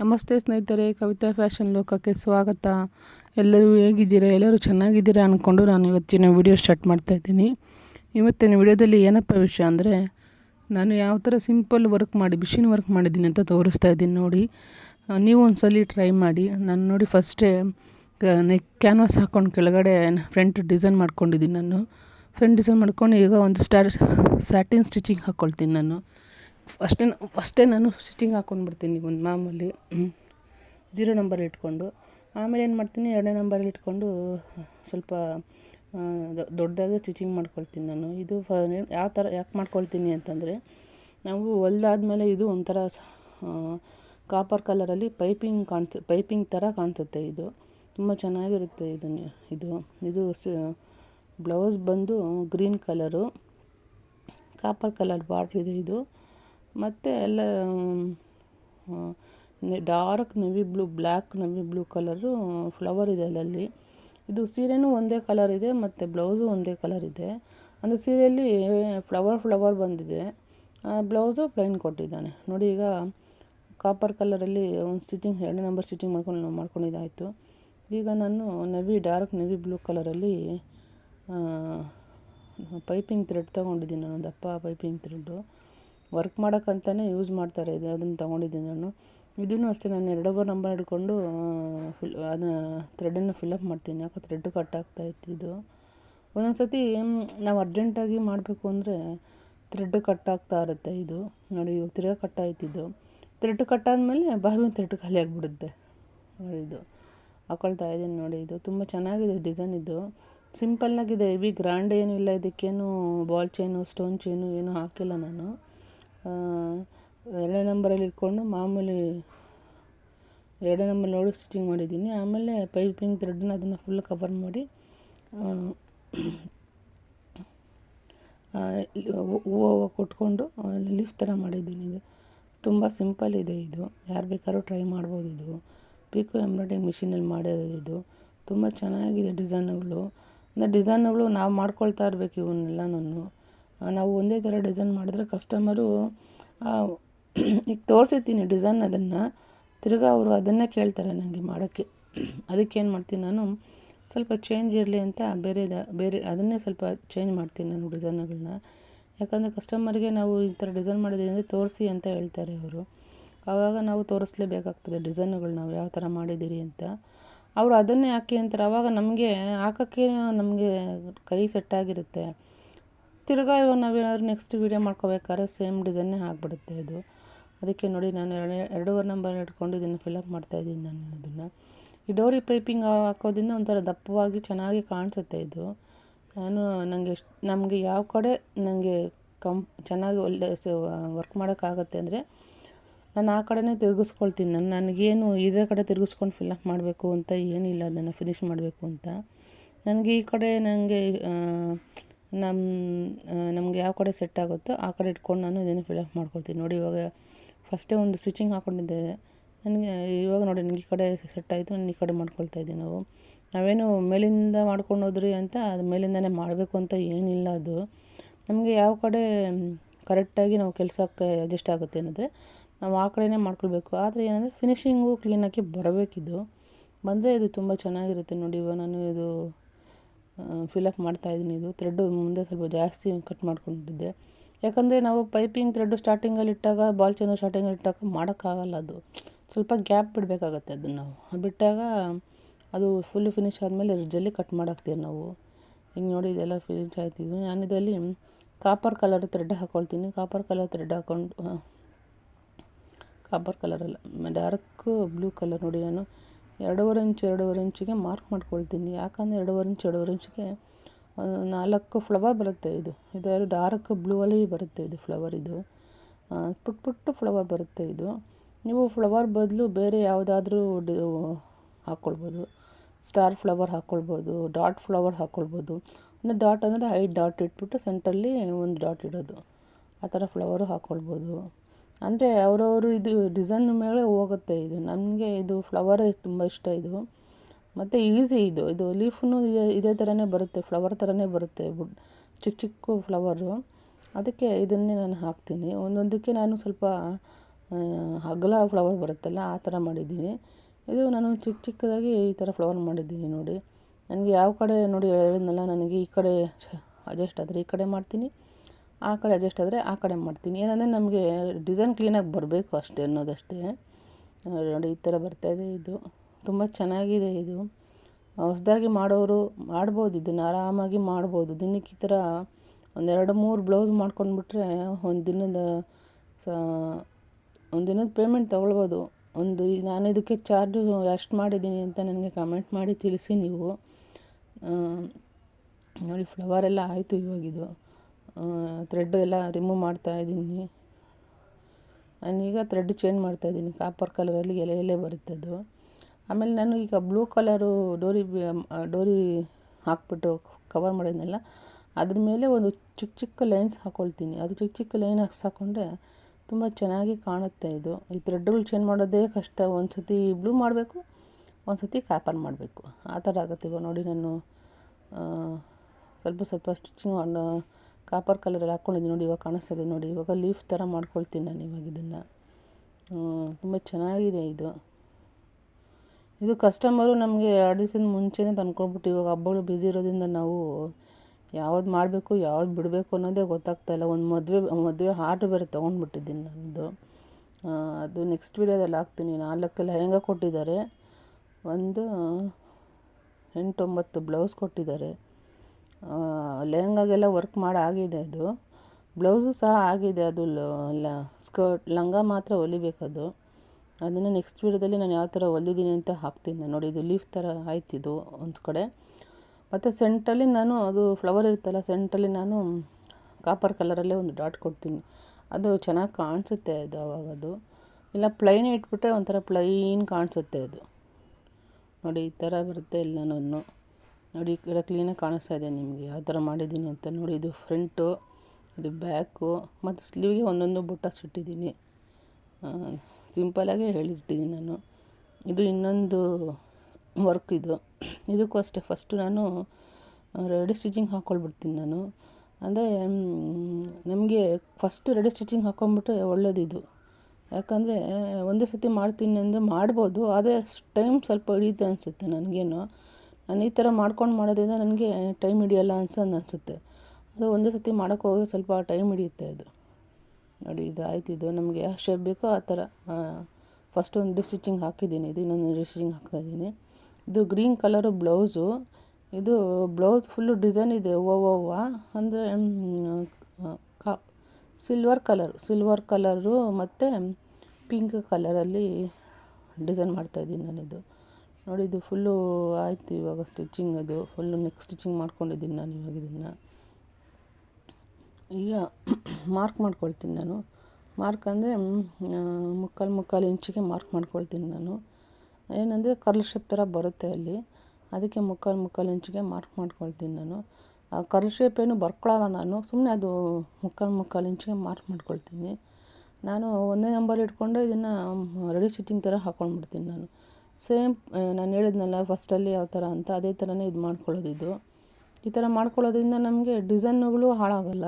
ನಮಸ್ತೆ ಸ್ನೇಹಿತರೆ, ಕವಿತಾ ಫ್ಯಾಷನ್ ಲೋಕಕ್ಕೆ ಸ್ವಾಗತ. ಎಲ್ಲರೂ ಹೇಗಿದ್ದೀರಾ? ಎಲ್ಲರೂ ಚೆನ್ನಾಗಿದ್ದೀರಾ ಅಂದ್ಕೊಂಡು ನಾನು ಇವತ್ತಿನ ವಿಡಿಯೋ ಸ್ಟಾರ್ಟ್ ಮಾಡ್ತಾಯಿದ್ದೀನಿ ಇವತ್ತಿನ ವಿಡಿಯೋದಲ್ಲಿ ಏನಪ್ಪ ವಿಷಯ ಅಂದರೆ, ನಾನು ಯಾವ ಥರ ಸಿಂಪಲ್ ವರ್ಕ್ ಮಾಡಿ, ಮಿಷಿನ್ ವರ್ಕ್ ಮಾಡಿದ್ದೀನಿ ಅಂತ ತೋರಿಸ್ತಾ ಇದ್ದೀನಿ ನೋಡಿ. ನೀವು ಒಂದ್ಸಲಿ ಟ್ರೈ ಮಾಡಿ. ನಾನು ನೋಡಿ ಫಸ್ಟೇ ನೆಕ್ ಕ್ಯಾನ್ವಾಸ್ ಹಾಕ್ಕೊಂಡು ಕೆಳಗಡೆ ಫ್ರಂಟ್ ಡಿಸೈನ್ ಮಾಡ್ಕೊಂಡಿದ್ದೀನಿ ನಾನು. ಫ್ರಂಟ್ ಡಿಸೈನ್ ಮಾಡ್ಕೊಂಡು ಈಗ ಒಂದು ಸ್ಟಾರ್, ಸ್ಯಾಟಿನ್ ಸ್ಟಿಚಿಂಗ್ ಹಾಕ್ಕೊಳ್ತೀನಿ ನಾನು. ಫಸ್ಟೇ ಫಸ್ಟೇ ನಾನು ಸ್ಟಿಚಿಂಗ್ ಹಾಕ್ಕೊಂಡ್ಬಿಡ್ತೀನಿ ಒಂದು ಮಾಮೂಲಿ ಜೀರೋ ನಂಬರ್ ಇಟ್ಕೊಂಡು. ಆಮೇಲೆ ಏನು ಮಾಡ್ತೀನಿ, ಎರಡನೇ ನಂಬರಲ್ಲಿ ಇಟ್ಕೊಂಡು, ಸ್ವಲ್ಪ ದೊಡ್ಡದಾಗಿ ಸ್ಟಿಚಿಂಗ್ ಮಾಡ್ಕೊಳ್ತೀನಿ ನಾನು. ಇದು ಫ, ಯಾವ ಥರ ಯಾಕೆ ಮಾಡ್ಕೊಳ್ತೀನಿ ಅಂತಂದರೆ, ನಾವು ಹೊಲ್ದಾದ್ಮೇಲೆ ಇದು ಒಂಥರ ಕಾಪರ್ ಕಲರಲ್ಲಿ ಪೈಪಿಂಗ್ ಕಾಣಿಸ್ ಪೈಪಿಂಗ್ ಥರ ಕಾಣಿಸುತ್ತೆ ಇದು. ತುಂಬ ಚೆನ್ನಾಗಿರುತ್ತೆ ಇದನ್ನು, ಇದು. ಇದು ಬ್ಲೌಸ್ ಬಂದು green colour copper colour border ಇದೆ ಇದು. ಮತ್ತು ಎಲ್ಲ dark navy blue black navy blue colour flower ಇದೆ ಅಲ್ಲಲ್ಲಿ ಇದು ಸೀರೆನೂ ಒಂದೇ ಕಲರ್ ಇದೆ, ಮತ್ತು ಬ್ಲೌಸು ಒಂದೇ ಕಲರ್ ಇದೆ. ಅಂದರೆ ಸೀರೆಯಲ್ಲಿ ಫ್ಲವರ್ ಫ್ಲವರ್ ಬಂದಿದೆ. ಬ್ಲೌಸು ಪ್ಲೈನ್ ಕೊಟ್ಟಿದ್ದಾನೆ. ನೋಡಿ ಈಗ ಕಾಪರ್ ಕಲರಲ್ಲಿ ಒಂದು ಸ್ಟಿಚಿಂಗ್ ಎರಡು ನಂಬರ್ ಸ್ಟಿಚಿಂಗ್ ಮಾಡ್ಕೊಂಡು ಮಾಡ್ಕೊಂಡಿದ್ದಾಯಿತು. ಈಗ ನಾನು ನೆವಿ ಡಾರ್ಕ್ ನೆವಿ ಬ್ಲೂ ಕಲರಲ್ಲಿ ಪೈಪಿಂಗ್ ಥ್ರೆಡ್ ತೊಗೊಂಡಿದ್ದೀನಿ ನಾನು, ದಪ್ಪ ಪೈಪಿಂಗ್ ಥ್ರೆಡ್ಡು ವರ್ಕ್ ಮಾಡೋಕ್ಕಂತಲೇ ಯೂಸ್ ಮಾಡ್ತಾರೆ ಇದು, ಅದನ್ನು ತೊಗೊಂಡಿದ್ದೀನಿ ನಾನು. ಇದನ್ನು ಅಷ್ಟೇ, ನಾನು ಎರಡೋ ನಂಬರ್ ಹಿಡ್ಕೊಂಡು ಫಿಲ್ ಅದನ್ನ ಥ್ರೆಡನ್ನು ಫಿಲಪ್ ಮಾಡ್ತೀನಿ. ಯಾಕೋ ಥ್ರೆಡ್ ಕಟ್ ಇದು. ಒಂದೊಂದು ಸತಿ ನಾವು ಅರ್ಜೆಂಟಾಗಿ ಮಾಡಬೇಕು ಅಂದರೆ ಥ್ರೆಡ್ ಕಟ್ ಆಗ್ತಾ ಇರುತ್ತೆ ಇದು. ನೋಡಿ, ಇವಾಗ ತಿರ್ಗಾ ಕಟ್ ಆಯ್ತಿದ್ದು ಥ್ರೆಡ್ ಕಟ್ ಆದಮೇಲೆ ಬಾವಿನ ಥ್ರೆಡ್ ಖಾಲಿ ಆಗಿಬಿಡುತ್ತೆ. ನೋಡಿ ಇದು. ಹಾಕೊಳ್ತಾ ಇದ್ದೀನಿ ನೋಡಿ ಇದು. ತುಂಬ ಚೆನ್ನಾಗಿದೆ ಡಿಸೈನ್ ಇದು. ಸಿಂಪಲ್ನಾಗಿದೆ ಹೆವಿ ಗ್ರ್ಯಾಂಡ್ ಏನೂ ಇಲ್ಲ. ಇದಕ್ಕೇನು ಬಾಲ್ ಚೈನು ಸ್ಟೋನ್ ಚೈನು ಏನೂ ಹಾಕಿಲ್ಲ ನಾನು. ಎರಡನೇ ನಂಬರಲ್ಲಿ ಇಟ್ಕೊಂಡು ಮಾಮೂಲಿ ಎರಡನೇ ನಂಬರ್ ನೋಡಿ ಸ್ಟಿಚಿಂಗ್ ಮಾಡಿದ್ದೀನಿ. ಆಮೇಲೆ ಪೈಪಿಂಗ್ ಥ್ರೆಡ್ನ ಅದನ್ನು ಫುಲ್ ಕವರ್ ಮಾಡಿ ಹೂವು ಹೂವು ಕೊಟ್ಕೊಂಡು ಲೀಫ್ ಥರ ಮಾಡಿದ್ದೀನಿ ಇದು. ತುಂಬ ಸಿಂಪಲ್ ಇದೆ ಇದು. ಯಾರು ಬೇಕಾದ್ರೂ ಟ್ರೈ ಮಾಡ್ಬೋದು ಇದು. ಪಿಕೋ ಎಂಬ್ರಾಯ್ಡಿಂಗ್ ಮಿಷಿನಲ್ಲಿ ಮಾಡೋದು ಇದು. ತುಂಬ ಚೆನ್ನಾಗಿದೆ ಡಿಸೈನುಗಳು ಅಂದರೆ ಡಿಸೈನುಗಳು ನಾವು ಮಾಡ್ಕೊಳ್ತಾ ಇರಬೇಕು ಇವನ್ನೆಲ್ಲನೂ ನಾವು ಒಂದೇ ಥರ ಡಿಸೈನ್ ಮಾಡಿದ್ರೆ ಕಸ್ಟಮರು ಈಗ ತೋರಿಸಿರ್ತೀನಿ ಡಿಸೈನ್ ಅದನ್ನು. ತಿರ್ಗಾ ಅವರು ಅದನ್ನೇ ಕೇಳ್ತಾರೆ ನನಗೆ ಮಾಡೋಕ್ಕೆ. ಅದಕ್ಕೆ ಏನು ಮಾಡ್ತೀನಿ ನಾನು, ಸ್ವಲ್ಪ ಚೇಂಜ್ ಇರಲಿ ಅಂತ ಬೇರೆದ ಬೇರೆ ಅದನ್ನೇ ಸ್ವಲ್ಪ ಚೇಂಜ್ ಮಾಡ್ತೀನಿ ನಾನು ಡಿಸೈನ್ಗಳನ್ನ ಯಾಕಂದರೆ ಕಸ್ಟಮರ್ಗೆ ನಾವು ಈ ಥರ ಡಿಸೈನ್ ಮಾಡಿದ್ದೀವಿ ತೋರಿಸಿ ಅಂತ ಹೇಳ್ತಾರೆ ಅವರು. ಆವಾಗ ನಾವು ತೋರಿಸ್ಲೇಬೇಕಾಗ್ತದೆ ಡಿಸೈನ್ಗಳು ನಾವು ಯಾವ ಥರ ಮಾಡಿದ್ದೀರಿ ಅಂತ. ಅವರು ಅದನ್ನೇ ಹಾಕಿ ಅಂತಾರೆ. ಆವಾಗ ನಮಗೆ ಹಾಕೋಕ್ಕೆ ನಮಗೆ ಕೈ ಸೆಟ್ಟಾಗಿರುತ್ತೆ ತಿರ್ಗಾ ಇವಾಗ ನಾವೇನಾದ್ರು ನೆಕ್ಸ್ಟ್ ವೀಡಿಯೋ ಮಾಡ್ಕೋಬೇಕಾದ್ರೆ ಸೇಮ್ ಡಿಸೈನ್ನೇ ಆಗಿಬಿಡುತ್ತೆ ಅದು ಅದಕ್ಕೆ ನೋಡಿ ನಾನು ಎರಡೂವರೆ ನಂಬರ್ ಇಟ್ಕೊಂಡು ಇದನ್ನು ಫಿಲಪ್ ಮಾಡ್ತಾಯಿದ್ದೀನಿ ನಾನು ಇದನ್ನು ಈ ಡೋರಿ ಪೈಪಿಂಗ್ ಹಾಕೋದ್ರಿಂದ ಒಂಥರ ದಪ್ಪವಾಗಿ ಚೆನ್ನಾಗಿ ಕಾಣಿಸುತ್ತೆ ಇದು. ನಾನು ನನಗೆ ಎಷ್ಟು, ನಮಗೆ ಯಾವ ಕಡೆ ನನಗೆ ಕಂ, ಚೆನ್ನಾಗಿ ಒಳ್ಳೆ ವರ್ಕ್ ಮಾಡೋಕ್ಕಾಗತ್ತೆ ಅಂದರೆ ನಾನು ಆ ಕಡೆನೇ ತಿರುಗಿಸ್ಕೊಳ್ತೀನಿ. ನಾನು, ನನಗೇನು ಇದೇ ಕಡೆ ತಿರುಗಿಸ್ಕೊಂಡು ಫಿಲಪ್ ಮಾಡಬೇಕು ಅಂತ ಏನಿಲ್ಲ, ಅದನ್ನು ಫಿನಿಷ್ ಮಾಡಬೇಕು ಅಂತ. ನನಗೆ ಈ ಕಡೆ ನನಗೆ ನಮ್ಮ ನಮಗೆ ಯಾವ ಕಡೆ ಸೆಟ್ ಆಗುತ್ತೋ ಆ ಕಡೆ ಇಟ್ಕೊಂಡು ನಾನು ಇದನ್ನು ಫಿಲಪ್ ಮಾಡ್ಕೊಳ್ತೀನಿ. ನೋಡಿ, ಇವಾಗ ಫಸ್ಟೇ ಒಂದು ಸ್ಟಿಚಿಂಗ್ ಹಾಕ್ಕೊಂಡಿದ್ದೆ ನನಗೆ, ಇವಾಗ ನೋಡಿ, ನನಗೆ ಈ ಕಡೆ ಸೆಟ್ ಆಯಿತು ನಾನು ಈ ಕಡೆ ಮಾಡ್ಕೊಳ್ತಾ ಇದ್ದೀನಿ ನಾವು. ನಾವೇನು ಮೇಲಿಂದ ಮಾಡ್ಕೊಂಡು ಹೋದ್ರಿ ಅಂತ, ಅದು ಮೇಲಿಂದನೇ ಮಾಡಬೇಕು ಅಂತ ಏನಿಲ್ಲ ಅದು. ನಮಗೆ ಯಾವ ಕಡೆ ಕರೆಕ್ಟಾಗಿ ನಾವು ಕೆಲಸಕ್ಕೆ ಅಡ್ಜಸ್ಟ್ ಆಗುತ್ತೆ ಅನ್ನೋದ್ರೆ ನಾವು ಆ ಕಡೆನೇ ಮಾಡ್ಕೊಳ್ಬೇಕು. ಆದರೆ ಏನಂದರೆ ಫಿನಿಷಿಂಗು ಕ್ಲೀನಾಗಿ ಬರಬೇಕಿದ್ದು ಬಂದರೆ ಇದು ತುಂಬ ಚೆನ್ನಾಗಿರುತ್ತೆ. ನೋಡಿ, ಇವಾಗ ನಾನು ಇದು ಫಿಲಪ್ ಮಾಡ್ತಾಯಿದ್ದೀನಿ ಇದು. ಥ್ರೆಡ್ಡು ಮುಂದೆ ಸ್ವಲ್ಪ ಜಾಸ್ತಿ ಕಟ್ ಮಾಡ್ಕೊಂಡಿದ್ದೆ. ಯಾಕಂದರೆ ನಾವು ಪೈಪಿಂಗ್ ಥ್ರೆಡ್ಡು ಸ್ಟಾರ್ಟಿಂಗಲ್ಲಿ ಇಟ್ಟಾಗ ಬಾಲ್ ಚೈನು ಸ್ಟಾರ್ಟಿಂಗಲ್ಲಿ ಇಟ್ಟಾಗ ಮಾಡೋಕ್ಕಾಗಲ್ಲ ಅದು. ಸ್ವಲ್ಪ ಗ್ಯಾಪ್ ಬಿಡಬೇಕಾಗತ್ತೆ ಅದನ್ನು ನಾವು. ಬಿಟ್ಟಾಗ ಅದು ಫುಲ್ ಫಿನಿಶ್ ಆದಮೇಲೆ ರಿಜಲ್ಲಿ ಕಟ್ ಮಾಡಾಕ್ತೀವಿ ನಾವು. ಹಿಂಗೆ ನೋಡಿ ಇದೆಲ್ಲ ಫಿನಿಶ್ ಆಯ್ತಿದ್ವಿ ನಾನು ಇದರಲ್ಲಿ ಕಾಪರ್ ಕಲರ್ ಥ್ರೆಡ್ ಹಾಕ್ಕೊಳ್ತೀನಿ ಕಾಪರ್ ಕಲರ್ ಥ್ರೆಡ್ ಹಾಕ್ಕೊಂಡು ಕಾಪರ್ ಕಲರಲ್ಲ ಡಾರ್ಕ್ ಬ್ಲೂ ಕಲರ್ ನೋಡಿ ನಾನು. ಎರಡೂವರೆ ಇಂಚು, ಎರಡೂವರೆ ಇಂಚಿಗೆ ಮಾರ್ಕ್ ಮಾಡ್ಕೊಳ್ತೀನಿ. ಯಾಕಂದರೆ ಎರಡೂವರೆ ಇಂಚು, ಎರಡೂವರೆ ಇಂಚಿಗೆ ನಾಲ್ಕು ಫ್ಲವರ್ ಬರುತ್ತೆ ಇದು. ಇದು ಡಾರ್ಕ್ ಬ್ಲೂವಲ್ಲಿ ಬರುತ್ತೆ ಇದು ಫ್ಲವರ್ ಇದು. ಪುಟ್ ಪುಟ್ಟ ಫ್ಲವರ್ ಬರುತ್ತೆ ಇದು. ನೀವು ಫ್ಲವರ್ ಬದಲು ಬೇರೆ ಯಾವುದಾದ್ರೂ ಹಾಕ್ಕೊಳ್ಬೋದು ಸ್ಟಾರ್ ಫ್ಲವರ್ ಹಾಕ್ಕೊಳ್ಬೋದು ಡಾಟ್ ಫ್ಲವರ್ ಹಾಕ್ಕೊಳ್ಬೋದು ಅಂದರೆ ಡಾಟ್ ಅಂದರೆ ಐದು ಡಾಟ್ ಇಟ್ಬಿಟ್ಟು ಸೆಂಟ್ರಲ್ಲಿ ಒಂದು ಡಾಟ್ ಇಡೋದು. ಆ ಥರ ಫ್ಲವರು ಹಾಕ್ಕೊಳ್ಬೋದು ಅಂದರೆ ಅವರವರು ಇದು ಡಿಸೈನ್ ಮೇಲೆ ಹೋಗುತ್ತೆ ಇದು. ನನಗೆ ಇದು ಫ್ಲವರೇ ತುಂಬ ಇಷ್ಟ ಇದು. ಮತ್ತು ಈಸಿ ಇದು. ಇದು ಲೀಫ್ನು ಇದೇ ಇದೇ ಥರನೇ ಬರುತ್ತೆ. ಫ್ಲವರ್ ಥರನೇ ಬರುತ್ತೆ. ಬುಡ್ ಚಿಕ್ಕ ಚಿಕ್ಕ ಫ್ಲವರು ಅದಕ್ಕೆ ಇದನ್ನೇ ನಾನು ಹಾಕ್ತೀನಿ. ಒಂದೊಂದಕ್ಕೆ ನಾನು ಸ್ವಲ್ಪ ಅಗಲ ಫ್ಲವರ್ ಬರುತ್ತಲ್ಲ, ಆ ಥರ ಮಾಡಿದ್ದೀನಿ. ಇದು ನಾನು ಚಿಕ್ಕ ಚಿಕ್ಕದಾಗಿ ಈ ಥರ ಫ್ಲವರ್ ಮಾಡಿದ್ದೀನಿ ನೋಡಿ. ನನಗೆ ಯಾವ ಕಡೆ ನೋಡಿ ಹೇಳಿದ್ನಲ್ಲ, ನನಗೆ ಈ ಕಡೆ ಅಡ್ಜಸ್ಟ್ ಆದರೆ ಈ ಕಡೆ ಮಾಡ್ತೀನಿ. ಆ ಕಡೆ ಅಡ್ಜಸ್ಟ್ ಆದರೆ ಆ ಕಡೆ ಮಾಡ್ತೀನಿ. ಏನಂದರೆ ನಮಗೆ ಡಿಸೈನ್ ಕ್ಲೀನಾಗಿ ಬರಬೇಕು ಅಷ್ಟೇ ಅನ್ನೋದಷ್ಟೇ. ನೋಡಿ ಈ ಥರ ಬರ್ತಾಯಿದೆ ಇದು ತುಂಬ ಚೆನ್ನಾಗಿದೆ ಇದು. ಹೊಸದಾಗಿ ಮಾಡೋರು ಮಾಡ್ಬೋದು, ಇದನ್ನು ಆರಾಮಾಗಿ ಮಾಡ್ಬೋದು. ದಿನಕ್ಕೆ ಈ ಥರ ಒಂದೆರಡು ಮೂರು ಬ್ಲೌಸ್ ಮಾಡ್ಕೊಂಡ್ಬಿಟ್ರೆ ಒಂದು ದಿನದ ಸ, ಒಂದು ದಿನದ ಪೇಮೆಂಟ್ ತೊಗೊಳ್ಬೋದು. ಒಂದು ನಾನು ಇದಕ್ಕೆ ಚಾರ್ಜು ಎಷ್ಟು ಮಾಡಿದ್ದೀನಿ ಅಂತ ನನಗೆ ಕಮೆಂಟ್ ಮಾಡಿ ತಿಳಿಸಿ ನೀವು. ನೋಡಿ ಫ್ಲವರ್ ಎಲ್ಲ ಆಯಿತು ಇವಾಗಿದು ಥ್ರೆಡ್ ಎಲ್ಲ ರಿಮೂವ್ ಮಾಡ್ತಾ ಇದ್ದೀನಿ. ನಾನೀಗ ಥ್ರೆಡ್ ಚೇಂಜ್ ಮಾಡ್ತಾ ಇದ್ದೀನಿ ಕಾಪರ್ ಕಲರಲ್ಲಿ ಎಲೆ ಎಲೆ ಬರುತ್ತೆ ಅದು. ಆಮೇಲೆ ನಾನು ಈಗ ಬ್ಲೂ ಕಲರು ಡೋರಿ ಡೋರಿ ಹಾಕ್ಬಿಟ್ಟು ಕವರ್ ಮಾಡಿದ್ನಲ್ಲ, ಅದ್ರ ಮೇಲೆ ಒಂದು ಚಿಕ್ಕ ಚಿಕ್ಕ ಲೈನ್ಸ್ ಹಾಕ್ಕೊಳ್ತೀನಿ ಅದು ಚಿಕ್ಕ ಚಿಕ್ಕ ಲೈನ್ ಹಾಕ್ಸಾಕೊಂಡ್ರೆ ತುಂಬ ಚೆನ್ನಾಗಿ ಕಾಣುತ್ತೆ ಇದು. ಈ ಥ್ರೆಡ್ಗಳು ಚೇಂಜ್ ಮಾಡೋದೇ ಕಷ್ಟ. ಒಂದು ಸತಿ ಬ್ಲೂ ಮಾಡಬೇಕು ಒಂದು ಸತಿ ಕಾಪರ್ ಮಾಡಬೇಕು. ಆ ಥರ ಆಗುತ್ತೆ ನೋಡಿ ನಾನು ಸ್ವಲ್ಪ ಸ್ವಲ್ಪ ಸ್ಟಿಚಿಂಗ್ ಕಾಪರ್ ಕಲರಲ್ಲಿ ಹಾಕ್ಕೊಂಡಿದ್ದೀನಿ ನೋಡಿ, ಇವಾಗ ಕಾಣಿಸ್ತದೆ ನೋಡಿ, ಇವಾಗ ಲೀಫ್ ಥರ ಮಾಡ್ಕೊಳ್ತೀನಿ ನಾನು ಇವಾಗ ಇದನ್ನು. ತುಂಬ ಚೆನ್ನಾಗಿದೆ ಇದು. ಇದು ಕಸ್ಟಮರು ನಮಗೆ ಎರಡು ದಿವಸದ ಮುಂಚೆನೇ ತಂದ್ಕೊಂಡ್ಬಿಟ್ಟು ಇವಾಗ ಹಬ್ಬಗಳು ಬ್ಯುಸಿ ಇರೋದ್ರಿಂದ ನಾವು ಯಾವ್ದು ಮಾಡಬೇಕು, ಯಾವ್ದು ಬಿಡಬೇಕು ಅನ್ನೋದೇ ಗೊತ್ತಾಗ್ತಾ ಇಲ್ಲ. ಒಂದು ಮದುವೆ ಮದುವೆ ಹಾರ್ಟ್ ಬೇರೆ ತೊಗೊಂಡ್ಬಿಟ್ಟಿದ್ದೀನಿ ನನ್ನದು ಅದು ನೆಕ್ಸ್ಟ್ ವೀಡಿಯೋದಲ್ಲಿ ಹಾಕ್ತೀನಿ. ನಾಲ್ಕು ಲೆಹಂಗ ಕೊಟ್ಟಿದ್ದಾರೆ? ಒಂದು ಎಂಟೊಂಬತ್ತು ಬ್ಲೌಸ್ ಕೊಟ್ಟಿದ್ದಾರೆ. ಲೆಹಂಗಾಗೆಲ್ಲ ವರ್ಕ್ ಮಾಡಿ ಆಗಿದೆ ಅದು. ಬ್ಲೌಸು ಸಹ ಆಗಿದೆ ಅದು ಲ ಸ್ಕರ್ಟ್ ಲಂಗ ಮಾತ್ರ ಹೊಲಿಬೇಕದು. ಅದನ್ನು ನೆಕ್ಸ್ಟ್ ವೀಡಿಯೋದಲ್ಲಿ ನಾನು ಯಾವ ಥರ ಹೊಲಿದ್ದೀನಿ ಅಂತ ಹಾಕ್ತೀನಿ. ನೋಡಿ, ಇದು ಲೀಫ್ ಥರ ಆಯ್ತಿದು ಒಂದು ಕಡೆ. ಮತ್ತು ಸೆಂಟಲ್ಲಿ ನಾನು ಅದು ಫ್ಲವರ್ ಇರುತ್ತಲ್ಲ ಸೆಂಟಲ್ಲಿ ನಾನು ಕಾಪರ್ ಕಲರಲ್ಲೇ ಒಂದು ಡಾಟ್ ಕೊಡ್ತೀನಿ. ಅದು ಚೆನ್ನಾಗಿ ಕಾಣಿಸುತ್ತೆ ಅದು ಆವಾಗ ಅದು ಇಲ್ಲ ಪ್ಲೈನ್ ಇಟ್ಬಿಟ್ರೆ ಒಂಥರ ಪ್ಲೈನ್ ಕಾಣಿಸುತ್ತೆ ಅದು. ನೋಡಿ, ಈ ಥರ ಬರುತ್ತೆ ಎಲ್ಲನೂ ನೋಡಿ, ಈ ಕಡೆ ಕ್ಲೀನಾಗಿ ಕಾಣಿಸ್ತಾ ಇದೆ ನಿಮಗೆ. ಯಾವ ಥರ ಮಾಡಿದ್ದೀನಿ ಅಂತ ನೋಡಿ, ಇದು ಫ್ರಂಟು ಇದು ಬ್ಯಾಕು ಮತ್ತು ಸ್ಲೀವ್ಗೆ ಒಂದೊಂದು ಬುಟ್ಟ ಸುಟ್ಟಿದ್ದೀನಿ. ಸಿಂಪಲಾಗೇ ಹೇಳಿಟ್ಟಿದ್ದೀನಿ ನಾನು. ಇದು ಇನ್ನೊಂದು ವರ್ಕ್ ಇದು. ಇದಕ್ಕೂ ಅಷ್ಟೇ. ಫಸ್ಟು ನಾನು ರೆಡಿ ಸ್ಟಿಚಿಂಗ್ ಹಾಕ್ಕೊಳ್ಬಿಡ್ತೀನಿ ನಾನು. ಅಂದರೆ ನಮಗೆ ಫಸ್ಟ್ ರೆಡಿ ಸ್ಟಿಚಿಂಗ್ ಹಾಕ್ಕೊಂಬಿಟ್ರೆ ಒಳ್ಳೇದಿದು. ಯಾಕಂದರೆ, ಒಂದೇ ಸತಿ ಮಾಡ್ತೀನಿ ಅಂದರೆ ಮಾಡ್ಬೋದು, ಆದರೆ ಟೈಮ್ ಸ್ವಲ್ಪ ಹಿಡಿಯುತ್ತೆ ಅನಿಸುತ್ತೆ ನನಗೇನು. ನಾನು ಈ ಥರ ಮಾಡ್ಕೊಂಡು ಮಾಡೋದ್ರಿಂದ ನನಗೆ ಟೈಮ್ ಹಿಡಿಯಲ್ಲ ಅನ್ಸಂದು ಅನಿಸುತ್ತೆ. ಅದು ಒಂದೇ ಸತಿ ಮಾಡೋಕ್ಕೆ ಹೋದರೆ ಸ್ವಲ್ಪ ಟೈಮ್ ಹಿಡಿಯುತ್ತೆ ಅದು. ನೋಡಿ, ಇದು ಆಯ್ತು, ಇದು ನಮಗೆ ಯಾವ ಶೇಪ್ ಬೇಕೋ ಆ ಥರ ಫಸ್ಟ್ ಒಂದು ಸ್ಟಿಚಿಂಗ್ ಹಾಕಿದ್ದೀನಿ. ಇದು ಇನ್ನೊಂದು ಸ್ಟಿಚಿಂಗ್ ಹಾಕ್ತಾಯಿದ್ದೀನಿ ಇದು ಗ್ರೀನ್ ಕಲರು ಬ್ಲೌಸು. ಇದು ಬ್ಲೌಸ್ ಫುಲ್ಲು ಡಿಸೈನ್ ಇದೆ ಓವ ಅಂದರೆ ಕಾ ಸಿಲ್ವರ್ ಕಲರು ಸಿಲ್ವರ್ ಕಲರು ಮತ್ತು ಪಿಂಕ್ ಕಲರಲ್ಲಿ ಡಿಸೈನ್ ಮಾಡ್ತಾಯಿದ್ದೀನಿ ನಾನಿದು. ನೋಡಿ, ಇದು ಫುಲ್ಲು ಆಯಿತು ಇವಾಗ ಸ್ಟಿಚಿಂಗ್ ಅದು. ಫುಲ್ಲು ನೆಕ್ ಸ್ಟಿಚಿಂಗ್ ಮಾಡ್ಕೊಂಡಿದ್ದೀನಿ ನಾನು ಇವಾಗ ಇದನ್ನು. ಈಗ ಮಾರ್ಕ್ ಮಾಡ್ಕೊಳ್ತೀನಿ ನಾನು. ಮಾರ್ಕ್ ಅಂದರೆ ಮುಕ್ಕಾಲು ಮುಕ್ಕಾಲು ಇಂಚಿಗೆ ಮಾರ್ಕ್ ಮಾಡ್ಕೊಳ್ತೀನಿ ನಾನು. ಏನಂದರೆ ಕರ್ಲ್ ಶೇಪ್ ಥರ ಬರುತ್ತೆ ಅಲ್ಲಿ. ಅದಕ್ಕೆ ಮುಕ್ಕಾಲು ಮುಕ್ಕಾಲು ಇಂಚಿಗೆ ಮಾರ್ಕ್ ಮಾಡ್ಕೊಳ್ತೀನಿ ನಾನು. ಆ ಕರ್ಲ್ ಶೇಪ್ ಏನು ಬರ್ಕೊಳ್ಳಲ್ಲ ನಾನು. ಸುಮ್ಮನೆ ಅದು ಮುಕ್ಕಾಲು ಮುಕ್ಕಾಲು ಇಂಚಿಗೆ ಮಾರ್ಕ್ ಮಾಡ್ಕೊಳ್ತೀನಿ. ನಾನು ಒಂದೇ ನಂಬರ್ ಇಟ್ಕೊಂಡು ಇದನ್ನು ರೆಡಿ ಸ್ಟಿಚಿಂಗ್ ಥರ ಹಾಕ್ಕೊಂಡ್ಬಿಡ್ತೀನಿ ನಾನು. ಸೇಮ್ ನಾನು ಹೇಳಿದ್ನಲ್ಲ ಫಸ್ಟಲ್ಲಿ ಯಾವ ಥರ ಅಂತ, ಅದೇ ಥರನೇ ಇದು ಮಾಡ್ಕೊಳ್ಳೋದು ಇದು ಈ ಥರ ಮಾಡ್ಕೊಳ್ಳೋದ್ರಿಂದ ನಮಗೆ ಡಿಸೈನುಗಳು ಹಾಳಾಗಲ್ಲ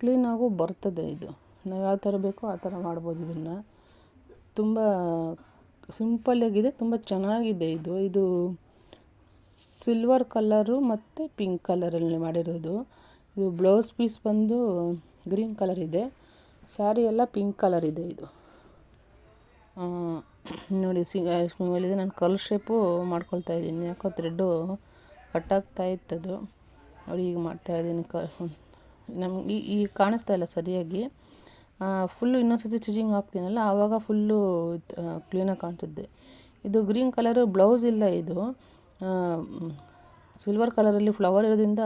ಕ್ಲೀನಾಗೂ ಬರ್ತದೆ ಇದು. ನಾವು ಯಾವ ಥರ ಬೇಕೋ ಆ ಥರ ಮಾಡ್ಬೋದು ಇದನ್ನು. ತುಂಬ ಸಿಂಪಲ್ಲಾಗಿದೆ ತುಂಬ ಚೆನ್ನಾಗಿದೆ ಇದು. ಇದು ಸಿಲ್ವರ್ ಕಲರು ಮತ್ತು ಪಿಂಕ್ ಕಲರಲ್ಲಿ ಮಾಡಿರೋದು. ಇದು ಬ್ಲೌಸ್ ಪೀಸ್ ಬಂದು ಗ್ರೀನ್ ಕಲರ್ ಇದೆ. ಸ್ಯಾರಿ ಎಲ್ಲ ಪಿಂಕ್ ಕಲರ್ ಇದೆ ಇದು. ನೋಡಿ ಸಿಗ ನಾನು ಕಲ್ ಶೇಪು ಮಾಡ್ಕೊಳ್ತಾ ಇದ್ದೀನಿ. ಯಾಕೋ ಥ್ರೆಡ್ಡು ಕಟ್ಟಾಗ್ತಾ ಇತ್ತದು. ನೋಡಿ, ಈಗ ಮಾಡ್ತಾಯಿದ್ದೀನಿ ಕ, ನಮ್ಗೆ ಈಗ ಕಾಣಿಸ್ತಾ ಇಲ್ಲ ಸರಿಯಾಗಿ. ಫುಲ್ಲು ಇನ್ನೊಂದು ಸತಿ ಸ್ಟಿಚಿಂಗ್ ಹಾಕ್ತೀನಲ್ಲ, ಆವಾಗ ಫುಲ್ಲು ಕ್ಲೀನಾಗಿ ಕಾಣಿಸುತ್ತೆ. ಇದು ಗ್ರೀನ್ ಕಲರು ಬ್ಲೌಸ್ ಇಲ್ಲ ಇದು. ಸಿಲ್ವರ್ ಕಲರಲ್ಲಿ ಫ್ಲವರ್ ಇರೋದ್ರಿಂದ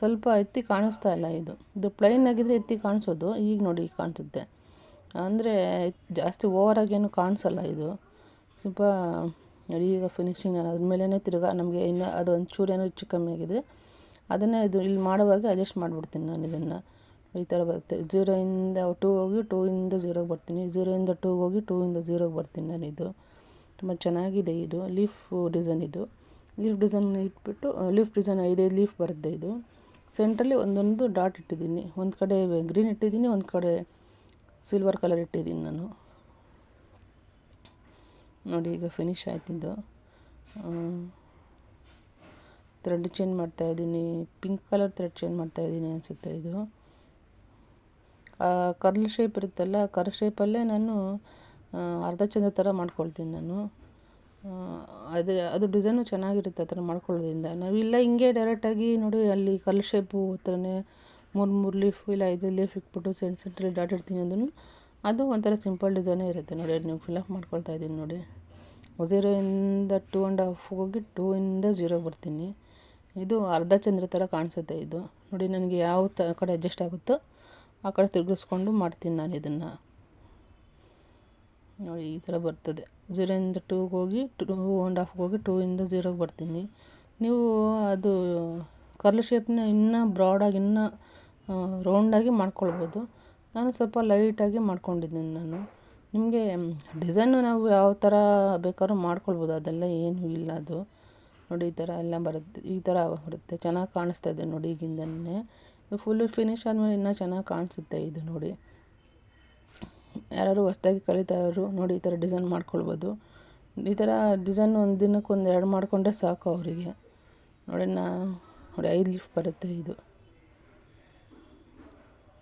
ಸ್ವಲ್ಪ ಎತ್ತಿ ಕಾಣಿಸ್ತಾ ಇಲ್ಲ ಇದು. ಇದು ಪ್ಲೈನ್ ಆಗಿದ್ದರೆ ಎತ್ತಿ ಕಾಣಿಸೋದು. ಈಗ ನೋಡಿ ಕಾಣಿಸುತ್ತೆ. ಅಂದರೆ ಜಾಸ್ತಿ ಓವರಾಗಿ ಏನು ಕಾಣಿಸಲ್ಲ ಇದು. ಸ್ವಲ್ಪ ಈಗ ಫಿನಿಶಿಂಗ್ ಅದ್ರ ಮೇಲೇ ತಿರ್ಗಾ ನಮಗೆ ಇನ್ನು ಅದು ಒಂಚೂರು ಏನೋ ಹೆಚ್ಚು ಕಮ್ಮಿ ಆಗಿದೆ. ಅದನ್ನೇ ಇದು ಇಲ್ಲಿ ಮಾಡುವಾಗ ಅಡ್ಜಸ್ಟ್ ಮಾಡಿಬಿಡ್ತೀನಿ ನಾನು ಇದನ್ನು. ಈ ಥರ ಬರುತ್ತೆ. ಜೀರೋಯಿಂದ ಟೂ ಹೋಗಿ ಟೂ ಇಂದ ಜೀರೋಗೆ ಬರ್ತೀನಿ. ಜೀರೋಯಿಂದ ಟೂಗೆ ಹೋಗಿ ಟೂ ಇಂದ ಜೀರೋಗೆ ಬರ್ತೀನಿ ನಾನು ಇದು. ತುಂಬ ಚೆನ್ನಾಗಿದೆ ಇದು. ಲೀಫ್ ಡಿಸೈನ್ ಇದು. ಲೀಫ್ ಡಿಸೈನ್ ಇಟ್ಬಿಟ್ಟು ಲೀಫ್ ಡಿಸೈನ್ ಐದೈದು ಲೀಫ್ ಬರುತ್ತೆ ಇದು. ಸೆಂಟ್ರಲ್ಲಿ ಒಂದೊಂದು ಡಾಟ್ ಇಟ್ಟಿದ್ದೀನಿ. ಒಂದು ಕಡೆ ಗ್ರೀನ್ ಇಟ್ಟಿದ್ದೀನಿ, ಒಂದು ಕಡೆ ಸಿಲ್ವರ್ ಕಲರ್ ಇಟ್ಟಿದ್ದೀನಿ ನಾನು. ನೋಡಿ, ಈಗ ಫಿನಿಶ್ ಆಯ್ತಿದ್ದು ಥ್ರೆಡ್ ಚೇಂಜ್ ಮಾಡ್ತಾ ಇದ್ದೀನಿ. ಪಿಂಕ್ ಕಲರ್ ಥ್ರೆಡ್ ಚೇಂಜ್ ಮಾಡ್ತಾ ಇದ್ದೀನಿ ಅನಿಸುತ್ತೆ ಇದು. ಕರ್ಲ್ ಶೇಪ್ ಇರುತ್ತಲ್ಲ ಕರ್ಲ್ ಶೇಪಲ್ಲೇ ನಾನು ಅರ್ಧ ಚಂದ ಥರ ಮಾಡ್ಕೊಳ್ತೀನಿ ನಾನು. ಅದು ಅದು ಡಿಸೈನು ಚೆನ್ನಾಗಿರುತ್ತೆ ಆ ಥರ ಮಾಡ್ಕೊಳ್ಳೋದ್ರಿಂದ. ನಾವಿಲ್ಲ ಹಿಂಗೆ ಡೈರೆಕ್ಟಾಗಿ ನೋಡಿ ಅಲ್ಲಿ ಕರ್ಲ್ ಶೇಪು ಹತ್ರನೇ ಮೂರು ಮೂರು ಲೀಫ್ ಇಲ್ಲ ಐದು ಲೀಫ್ ಇಟ್ಬಿಟ್ಟು ಸೆಂಟ್ ಸೆಂಟ್ರಲ್ಲಿ ಡಾಟ್ ಇಡ್ತೀನಿ ಅಂದ್ರೂ ಅದು ಒಂಥರ ಸಿಂಪಲ್ ಡಿಸೈನೇ ಇರುತ್ತೆ ನೋಡಿ ನೀವು ಅಪ್ ಮಾಡ್ಕೊಳ್ತಾ ಇದ್ದೀನಿ ನೋಡಿ. ಝೀರೋಯಿಂದ ಟೂ ಆ್ಯಂಡ್ ಹಾಫ್ ಹೋಗಿ ಟೂ ಇಂದ ಝೀರೋಗೆ ಬರ್ತೀನಿ. ಇದು ಅರ್ಧ ಚಂದ್ರ ಥರ ಕಾಣಿಸುತ್ತೆ ಇದು. ನೋಡಿ, ನನಗೆ ಯಾವ ತ ಕಡೆ ಅಡ್ಜಸ್ಟ್ ಆಗುತ್ತೋ ಆ ಕಡೆ ತಿರುಗಿಸ್ಕೊಂಡು ಮಾಡ್ತೀನಿ ನಾನು ಇದನ್ನು. ನೋಡಿ, ಈ ಥರ ಬರ್ತದೆ. ಝೀರೋಯಿಂದ ಟೂಗೆ ಹೋಗಿ ಟೂ ಆ್ಯಂಡ್ ಹಾಫ್ಗೆ ಹೋಗಿ ಟೂ ಇಂದ ಝೀರೋಗೆ ಬರ್ತೀನಿ. ನೀವು ಅದು ಕರ್ಲ್ ಶೇಪ್ನ ಇನ್ನೂ ಬ್ರಾಡಾಗಿ ಇನ್ನೂ ರೌಂಡಾಗಿ ಮಾಡ್ಕೊಳ್ಬೋದು. ನಾನು ಸ್ವಲ್ಪ ಲೈಟಾಗಿ ಮಾಡ್ಕೊಂಡಿದ್ದೀನಿ ನಾನು. ನಿಮಗೆ ಡಿಸೈನು ನಾವು ಯಾವ ಥರ ಬೇಕಾದ್ರೂ ಮಾಡ್ಕೊಳ್ಬೋದು. ಅದೆಲ್ಲ ಏನೂ ಇಲ್ಲ ಅದು. ನೋಡಿ, ಈ ಥರ ಎಲ್ಲ ಬರುತ್ತೆ. ಈ ಥರ ಬರುತ್ತೆ. ಚೆನ್ನಾಗಿ ಕಾಣಿಸ್ತಾ ಇದೆ ನೋಡಿ ಈಗಿಂದನೇ. ಫುಲ್ಲು ಫಿನಿಶ್ ಆದಮೇಲೆ ಇನ್ನೂ ಚೆನ್ನಾಗಿ ಕಾಣಿಸುತ್ತೆ ಇದು ನೋಡಿ. ಯಾರು ಹೊಸ್ದಾಗಿ ಕಲಿತಾರು ನೋಡಿ ಈ ಥರ ಡಿಸೈನ್ ಮಾಡ್ಕೊಳ್ಬೋದು. ಈ ಥರ ಡಿಸೈನ್ ಒಂದು ದಿನಕ್ಕೆ ಒಂದು ಎರಡು ಮಾಡಿಕೊಂಡ್ರೆ ಸಾಕು ಅವರಿಗೆ. ನೋಡಿ, ನಾ, ನೋಡಿ, ಐದು ಲೀಫ್ ಬರುತ್ತೆ ಇದು.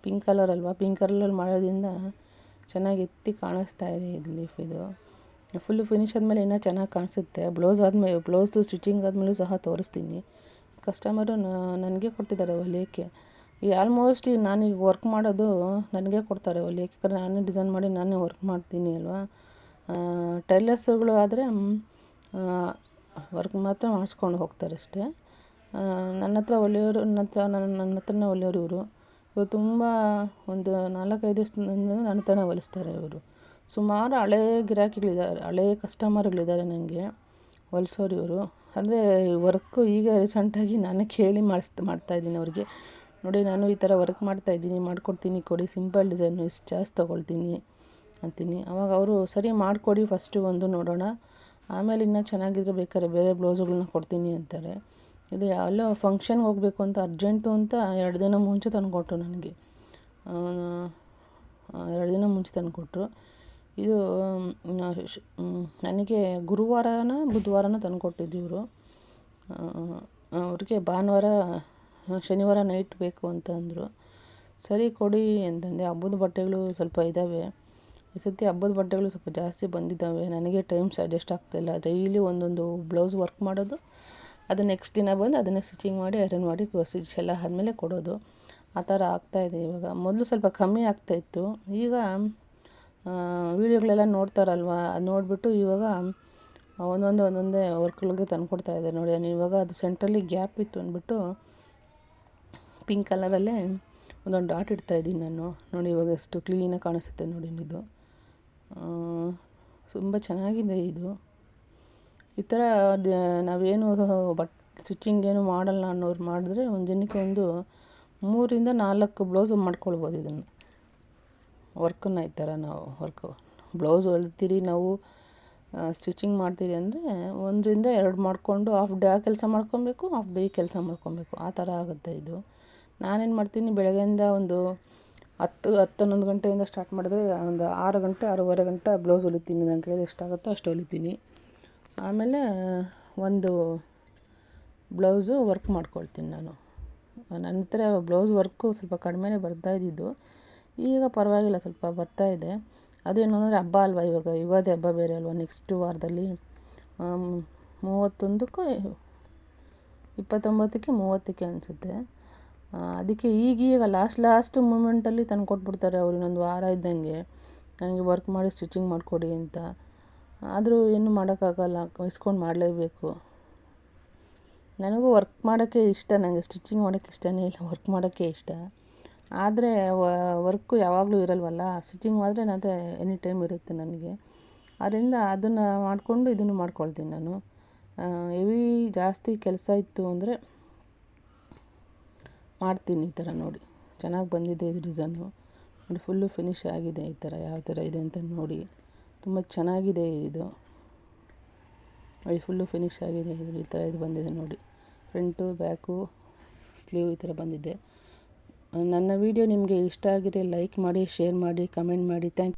ಪಿಂಕ್ ಕಲರ್ ಅಲ್ವಾ? ಪಿಂಕ್ ಕಲರಲ್ಲಿ ಮಾಡೋದ್ರಿಂದ ಚೆನ್ನಾಗಿ ಎತ್ತಿ ಕಾಣಿಸ್ತಾ ಇದೆ ಇದು ಲೀಫ್ ಇದು. ಫುಲ್ಲು ಫಿನಿಶ್ ಆದಮೇಲೆ ಇನ್ನೂ ಚೆನ್ನಾಗಿ ಕಾಣಿಸುತ್ತೆ. ಬ್ಲೌಸ್ ಆದಮೇಲೆ ಬ್ಲೌಸ್ದು ಸ್ಟಿಚಿಂಗ್ ಆದಮೇಲೂ ಸಹ ತೋರಿಸ್ತೀನಿ. ಕಸ್ಟಮರು ನನಗೆ ಕೊಟ್ಟಿದ್ದಾರೆ ಹೊಲಿಯೋಕ್ಕೆ. ಈ ಆಲ್ಮೋಸ್ಟ್ ಈಗ ನಾನೀಗ ವರ್ಕ್ ಮಾಡೋದು ನನಗೆ ಕೊಡ್ತಾರೆ ಹೊಲಿಯೋಕ್ಕೆ. ಯಾಕಂದರೆ ನಾನೇ ಡಿಸೈನ್ ಮಾಡಿ ನಾನೇ ವರ್ಕ್ ಮಾಡ್ತೀನಿ ಅಲ್ವಾ? ಟೈಲರ್ಸ್ಗಳು ಆದರೆ ವರ್ಕ್ ಮಾತ್ರ ಮಾಡಿಸ್ಕೊಂಡು ಹೋಗ್ತಾರೆ ಅಷ್ಟೇ. ನನ್ನ ಹತ್ರ ಹೊಲಿಯೋರು, ನನ್ನ ಹತ್ರ, ನನ್ನ ನನ್ನ ಹತ್ರನೇ ಹೊಲಿಯೋರು ಇವರು. ತುಂಬ ಒಂದು ನಾಲ್ಕೈದು ದಿವಸದಿಂದ ನನ್ನ ತನ ಹೊಲಿಸ್ತಾರೆ ಇವರು. ಸುಮಾರು ಹಳೇ ಗಿರಾಕಿಗಳಿದ್ದಾರೆ, ಹಳೇ ಕಸ್ಟಮರ್ಗಳಿದ್ದಾರೆ ನನಗೆ ಹೊಲ್ಸೋರು ಇವರು. ಅಂದರೆ ವರ್ಕು ಈಗ ರೀಸೆಂಟಾಗಿ ನಾನು ಕೇಳಿ ಮಾಡಿಸ್ ಮಾಡ್ತಾಯಿದ್ದೀನಿ ಅವ್ರಿಗೆ. ನೋಡಿ, ನಾನು ಈ ಥರ ವರ್ಕ್ ಮಾಡ್ತಾಯಿದ್ದೀನಿ ಮಾಡಿಕೊಡ್ತೀನಿ, ಕೊಡಿ ಸಿಂಪಲ್ ಡಿಸೈನು ಇಷ್ಟು ಜಾಸ್ತಿ ತೊಗೊಳ್ತೀನಿ ಅಂತೀನಿ. ಆವಾಗ ಅವರು ಸರಿ ಮಾಡಿಕೊಡಿ ಫಸ್ಟು ಒಂದು ನೋಡೋಣ. ಆಮೇಲೆ ಇನ್ನೂ ಚೆನ್ನಾಗಿದ್ರೆ ಬೇಕಾದ್ರೆ ಬೇರೆ ಬ್ಲೌಸುಗಳನ್ನ ಕೊಡ್ತೀನಿ ಅಂತಾರೆ. ಇದು ಎಲ್ಲೋ ಫಂಕ್ಷನ್ಗೆ ಹೋಗಬೇಕು ಅಂತ ಅರ್ಜೆಂಟು ಅಂತ ಎರಡು ದಿನ ಮುಂಚೆ ತಂದುಕೊಟ್ರು ನನಗೆ. ಎರಡು ದಿನ ಮುಂಚೆ ತಂದುಕೊಟ್ರು. ಇದು ನನಗೆ ಗುರುವಾರನ, ಬುಧವಾರನ ತಂದುಕೊಟ್ಟಿದ್ದು ಇವರು. ಅವ್ರಿಗೆ ಭಾನುವಾರ, ಶನಿವಾರ ನೈಟ್ ಬೇಕು ಅಂತ ಅಂದರು. ಸರಿ ಕೊಡಿ ಅಂತಂದೆ. ಹಬ್ಬದ ಬಟ್ಟೆಗಳು ಸ್ವಲ್ಪ ಇದ್ದಾವೆ ಈ ಸತಿ ಹಬ್ಬದ ಬಟ್ಟೆಗಳು ಸ್ವಲ್ಪ ಜಾಸ್ತಿ ಬಂದಿದ್ದಾವೆ. ನನಗೆ ಟೈಮ್ ಅಡ್ಜಸ್ಟ್ ಆಗ್ತಾಯಿಲ್ಲ ಡೈಲಿ ಒಂದೊಂದು ಬ್ಲೌಸ್ ವರ್ಕ್ ಮಾಡೋದು ಅದು ನೆಕ್ಸ್ಟ್ ದಿನ ಬಂದು ಅದನ್ನೇ ಸ್ಟಿಚಿಂಗ್ ಮಾಡಿ ಐರನ್ ಮಾಡಿ ಸ್ಟಿಚ್ ಎಲ್ಲ ಆದಮೇಲೆ ಕೊಡೋದು. ಆ ಥರ ಆಗ್ತಾಯಿದೆ ಇವಾಗ. ಮೊದಲು ಸ್ವಲ್ಪ ಕಮ್ಮಿ ಆಗ್ತಾಯಿತ್ತು ಈಗ ವೀಡಿಯೋಗಳೆಲ್ಲ ನೋಡ್ತಾರಲ್ವ? ಅದು ನೋಡಿಬಿಟ್ಟು ಇವಾಗ, ಒಂದೊಂದು, ಒಂದೊಂದೇ ವರ್ಕ್ಗಳಿಗೆ ತಂದುಕೊಡ್ತಾ ಇದ್ದಾರೆ ನೋಡಿ. ನಾನು ಇವಾಗ ಅದು ಸೆಂಟ್ರಲ್ಲಿ ಗ್ಯಾಪ್ ಇತ್ತು ಅಂದ್ಬಿಟ್ಟು ಪಿಂಕ್ ಕಲರಲ್ಲೇ ಒಂದೊಂದು ಡಾಟ್ ಇಡ್ತಾ ಇದ್ದೀನಿ ನಾನು. ನೋಡಿ ಇವಾಗ ಎಷ್ಟು ಕ್ಲೀನಾಗಿ ಕಾಣಿಸುತ್ತೆ ನೋಡಿ ಇದು. ತುಂಬ ಚೆನ್ನಾಗಿದೆ ಇದು. ಈ ಥರ ನಾವೇನು ಬಟ್ ಸ್ಟಿಚಿಂಗ್ ಏನು ಮಾಡಲ್ಲ ಅನ್ನೋರು ಮಾಡಿದ್ರೆ ಒಂದು ದಿನಕ್ಕೆ ಒಂದು ಮೂರಿಂದ ನಾಲ್ಕು ಬ್ಲೌಸು ಮಾಡ್ಕೊಳ್ಬೋದು ಇದನ್ನು. ವರ್ಕನ್ನು ಈ ಥರ ನಾವು ವರ್ಕು, ಬ್ಲೌಸ್ ಹೊಲ್ತೀರಿ ನಾವು ಸ್ಟಿಚಿಂಗ್ ಮಾಡ್ತೀರಿ ಅಂದರೆ ಒಂದರಿಂದ ಎರಡು ಮಾಡಿಕೊಂಡು ಹಾಫ್ ಡೇ ಆ ಕೆಲಸ ಮಾಡ್ಕೊಬೇಕು ಹಾಫ್ ಡೇ ಕೆಲಸ ಮಾಡ್ಕೊಬೇಕು. ಆ ಥರ ಆಗುತ್ತೆ ಇದು. ನಾನೇನು ಮಾಡ್ತೀನಿ, ಬೆಳಗ್ಗೆಯಿಂದ ಒಂದು ಹತ್ತು ಹತ್ತು ಗಂಟೆಯಿಂದ ಸ್ಟಾರ್ಟ್ ಮಾಡಿದ್ರೆ ಒಂದು ಆರು ಗಂಟೆ, ಆರೂವರೆ ಗಂಟೆ ಬ್ಲೌಸ್ ಹೊಲಿತೀನಿ ನನ್ನ ಕೈಯಲ್ಲಿ ಎಷ್ಟಾಗುತ್ತೋ ಅಷ್ಟು ಹೊಲಿತೀನಿ. ಆಮೇಲೆ ಒಂದು ಬ್ಲೌಸು ವರ್ಕ್ ಮಾಡ್ಕೊಳ್ತೀನಿ ನಾನು. ನಂತರ ಬ್ಲೌಸ್ ವರ್ಕು ಸ್ವಲ್ಪ ಕಡಿಮೆನೇ ಬರ್ತಾ ಇದ್ದಿದ್ದು. ಈಗ ಪರವಾಗಿಲ್ಲ, ಸ್ವಲ್ಪ ಬರ್ತಾ ಇದೆ. ಅದು ಏನು ಅಂದರೆ ಹಬ್ಬ ಅಲ್ವಾ ಇವಾಗ? ಯುಗಾದಿ ಹಬ್ಬ ಬೇರೆ ಅಲ್ವಾ? ನೆಕ್ಸ್ಟ್ ವಾರದಲ್ಲಿ ಮೂವತ್ತೊಂದಕ್ಕೋ ಇಪ್ಪತ್ತೊಂಬತ್ತಕ್ಕೆ ಮೂವತ್ತಕ್ಕೆ ಅನಿಸುತ್ತೆ. ಅದಕ್ಕೆ ಈಗೀಗ ಲಾಸ್ಟ್ ಲಾಸ್ಟ್ ಮೂಮೆಂಟಲ್ಲಿ ತಂದು ಕೊಟ್ಬಿಡ್ತಾರೆ ಅವ್ರು ಇನ್ನೊಂದು ವಾರ ಇದ್ದಂಗೆ. ನನಗೆ ವರ್ಕ್ ಮಾಡಿ ಸ್ಟಿಚಿಂಗ್ ಮಾಡಿಕೊಡಿ ಅಂತ. ಆದರೂ ಏನು ಮಾಡೋಕ್ಕಾಗಲ್ಲ, ಇಸ್ಕೊಂಡು ಮಾಡಲೇಬೇಕು. ನನಗೂ ವರ್ಕ್ ಮಾಡೋಕ್ಕೆ ಇಷ್ಟ ನನಗೆ ಸ್ಟಿಚಿಂಗ್ ಮಾಡೋಕ್ಕೆ ಇಷ್ಟನೇ ಇಲ್ಲ ವರ್ಕ್ ಮಾಡೋಕ್ಕೆ ಇಷ್ಟ. ಆದರೆ ವರ್ಕು ಯಾವಾಗಲೂ ಇರಲ್ವಲ್ಲ ಸ್ಟಿಚಿಂಗ್ ಮಾಡಿದ್ರೆ ನಾನು ಎನಿ ಟೈಮ್ ಇರುತ್ತೆ ನನಗೆ. ಅದರಿಂದ ಅದನ್ನು ಮಾಡಿಕೊಂಡು ಇದನ್ನು ಮಾಡ್ಕೊಳ್ತೀನಿ ನಾನು. ಹೆವಿ ಜಾಸ್ತಿ ಕೆಲಸ ಇತ್ತು ಅಂದರೆ ಮಾಡ್ತೀನಿ ಈ ಥರ ನೋಡಿ. ಚೆನ್ನಾಗಿ ಬಂದಿದೆ ಇದು ಡಿಸೈನು ನೋಡಿ ಫುಲ್ಲು ಫಿನಿಶ್ ಆಗಿದೆ ಈ ಥರ ಯಾವ ಥರ ಇದೆ ಅಂತ ನೋಡಿ. ತುಂಬ ಚೆನ್ನಾಗಿದೆ ಇದು. ಅಲ್ಲಿ ಫುಲ್ಲು ಫಿನಿಶ್ ಆಗಿದೆ. ಈ ಥರ ಇದು ಬಂದಿದೆ ನೋಡಿ. ಫ್ರಂಟು ಬ್ಯಾಕು ಸ್ಲೀವ್ ಈ ಥರ ಬಂದಿದೆ. ನನ್ನ ವೀಡಿಯೋ ನಿಮಗೆ ಇಷ್ಟ ಆಗಿದ್ರೆ ಲೈಕ್ ಮಾಡಿ ಶೇರ್ ಮಾಡಿ ಕಮೆಂಟ್ ಮಾಡಿ. ಥ್ಯಾಂಕ್